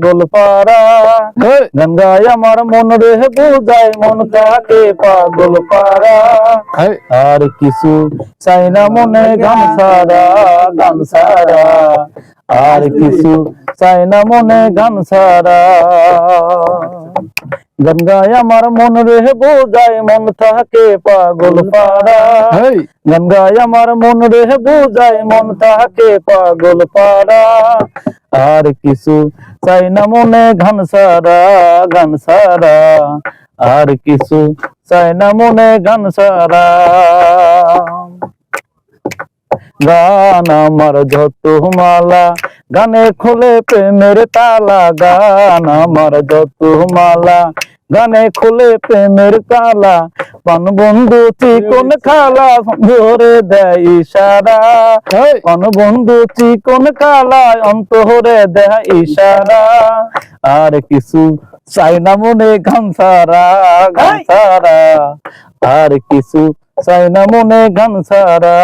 পাগল পারা হেই, গান গায় আমার মন রে বুঝায় মন কাকে পাগল পারা হেই, আর কিছু চাই না মনে গান সারা গান সারা আর কিছু চাই না মনে গান সারা গান গায় আমার মন রে বোঝায় মন থাকে পাগল পাড়া হেই, গান গায় আমার মন রে বোঝায় মন থাকে পাগল পাড়া আর কিছু চাই না মনে গান সারা আর কিছু চাই না মনে গান সারা। গান আমার যত মালা, গানে খোলে প্রেমের তালা। গান আমার যত মালা গানে খোলে প্রেমের তালা। পান বন্ধু চিকন খালা ধরে দেয় ইশারা। কোন বন্ধু চিকন কালায় অন্তরে দেয় ইশারা। আর কিছু চাই না মনে গান সারা গান সারা আর কিছু চাই না মনে গান সারা